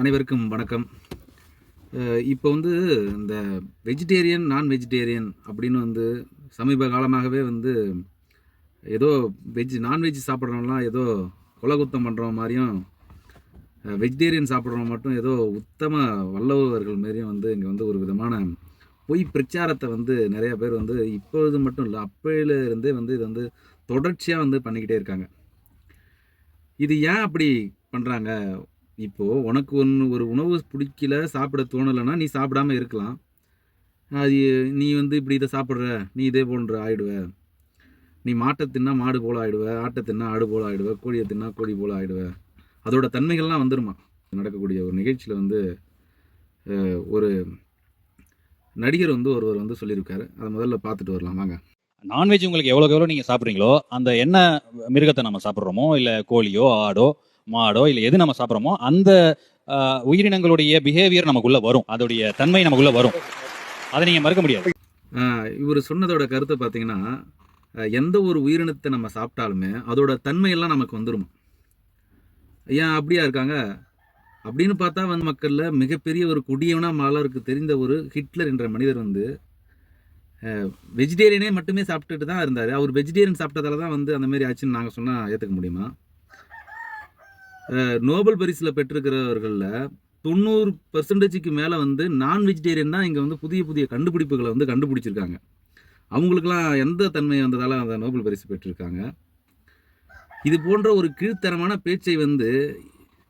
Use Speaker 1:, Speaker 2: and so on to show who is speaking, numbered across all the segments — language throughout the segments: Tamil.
Speaker 1: அனைவருக்கும் வணக்கம். இப்போ வந்து இந்த வெஜிடேரியன் நான் வெஜிடேரியன் அப்படின்னு வந்து சமீப காலமாகவே வந்து ஏதோ வெஜ் நான்வெஜ் சாப்பிட்றவங்களாம் ஏதோ குலகுத்தம் பண்ணுற மாதிரியும் வெஜிடேரியன் சாப்பிட்றவங்க மட்டும் ஏதோ உத்தம வல்லவர்கள் மாரியும் வந்து இங்கே வந்து ஒரு விதமான பொய் பிரச்சாரத்தை வந்து நிறைய பேர் வந்து இப்பொழுது மட்டும் இல்லை அப்பையில இருந்தே வந்து இது வந்து தொடர்ச்சியாக வந்து பண்ணிக்கிட்டே இருக்காங்க. இது ஏன் அப்படி பண்ணுறாங்க இப்போது உனக்கு ஒன்று ஒரு உணவு பிடிக்கல சாப்பிட தோணலைன்னா நீ சாப்பிடாம இருக்கலாம். அது நீ வந்து இப்படி இதை சாப்பிட்ற நீ இதே போன்ற ஆயிடுவ. நீ மாட்டை தின்னா மாடு போல் ஆயிடுவ ஆட்டை தின்னா ஆடு போல் ஆயிடுவ கோழியை தின்னா கோழி போல் ஆயிடுவ. அதோட தன்மைகள்லாம் வந்துருமா? நடக்கக்கூடிய ஒரு நிகழ்ச்சியில் வந்து ஒரு நடிகர் வந்து ஒருவர் வந்து சொல்லியிருக்காரு. அதை முதல்ல பார்த்துட்டு வரலாம். வாங்க.
Speaker 2: நான்வெஜ் உங்களுக்கு எவ்வளோக்கு எவ்வளோ நீங்கள் சாப்பிட்றீங்களோ அந்த என்ன மிருகத்தை நம்ம சாப்பிட்றோமோ இல்லை கோழியோ ஆடோ மாடோ இல்லை எது நம்ம சாப்பிட்றோமோ அந்த உயிரினங்களுடைய பிஹேவியர் நமக்குள்ள வரும். அதோடைய தன்மை நமக்குள்ள வரும். அதை நீங்கள் மறுக்க முடியாது.
Speaker 1: இவர் சொன்னதோட கருத்தை பார்த்தீங்கன்னா எந்த ஒரு உயிரினத்தை நம்ம சாப்பிட்டாலுமே அதோட தன்மையெல்லாம் நமக்கு வந்துடும் ஏன் அப்படியா இருக்காங்க? அப்படின்னு பார்த்தா வந்து மக்களில் மிகப்பெரிய ஒரு குடியவனா மலருக்கு தெரிந்த ஒரு ஹிட்லர் என்ற மனிதர் வந்து வெஜிடேரியனே மட்டுமே சாப்பிட்டுட்டு தான் இருந்தார். அவர் வெஜிடேரியன் சாப்பிட்டதால தான் வந்து அந்த மாதிரி ஆச்சுன்னு நாங்கள் சொன்னால் ஏற்றுக்க முடியுமா? நோபல் பரிசில் பெற்றிருக்கிறவர்களில் தொண்ணூறு பர்சன்டேஜுக்கு மேலே வந்து நான் வெஜிடேரியன் தான் இங்கே வந்து புதிய புதிய கண்டுபிடிப்புகளை வந்து கண்டுபிடிச்சிருக்காங்க. அவங்களுக்கெல்லாம் எந்த தன்மை வந்ததால் அந்த நோபல் பரிசு பெற்றிருக்காங்க. இது போன்ற ஒரு கீழ்த்தரமான பேச்சை வந்து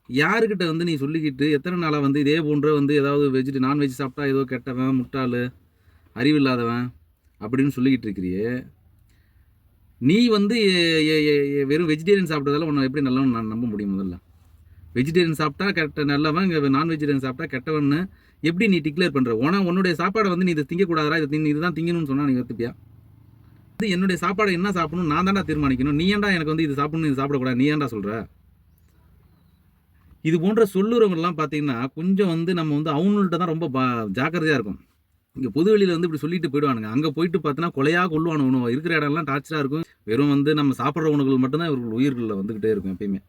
Speaker 1: யாருக்கிட்ட வந்து நீ சொல்லிக்கிட்டு எத்தனை நாளாக வந்து இதே போன்ற வந்து ஏதாவது வெஜிடே நான்வெஜ் சாப்பிட்டா ஏதோ கெட்டவன் முட்டாள் அறிவில்லாதவன் அப்படின்னு சொல்லிக்கிட்டு இருக்கிறியே. நீ வந்து வெறும் வெஜிடேரியன் சாப்பிட்டதால உன்னை எப்படி நல்லவன் நான் நம்ப முடியும் முதல்ல? வெஜிடேரியன் சாப்பிட்டா கெட்ட நல்லவன் இங்கே நான் வெஜிடேரியன் சாப்பிட்டா கெட்டவன்னு எப்படி நீ டிக்ளேர் பண்ணுற உன உன்னுடைய சாப்பாடை வந்து நீ இதை திங்கக்கூடாதா இதை தின் இதுதான் திங்கணும்னு சொன்னால் நீ ஒத்துப்பியா இது என்னுடைய சாப்பாடு என்ன சாப்பிடணும்? நான் தான்டா தீர்மானிக்கணும். நீ ஏன்டா எனக்கு வந்து இது சாப்பிடணும் இது சாப்பிடக்கூடாது? நீ ஏன்டா சொல்கிற இது போன்ற சொல்லுறவங்கலாம் பார்த்தீங்கன்னா கொஞ்சம் வந்து நம்ம வந்து அவங்கள்ட்ட தான் ரொம்ப பா ஜாக்கிரதையாக இருக்கும். இங்கே பொதுவெளியில் வந்து இப்படி சொல்லிட்டு போயிடுவானுங்க. அங்கே போயிட்டு பார்த்தோன்னா கொலையாக கொள்ளுவானு உணவு இருக்கிற இடம்லாம் டார்ச்சராக இருக்கும். வெறும் வந்து நம்ம சாப்பிட்ற உணவுகள் மட்டும்தான் இவர்கள் உயிர்களில் வந்துக்கிட்டே இருக்கும் எப்பயுமே.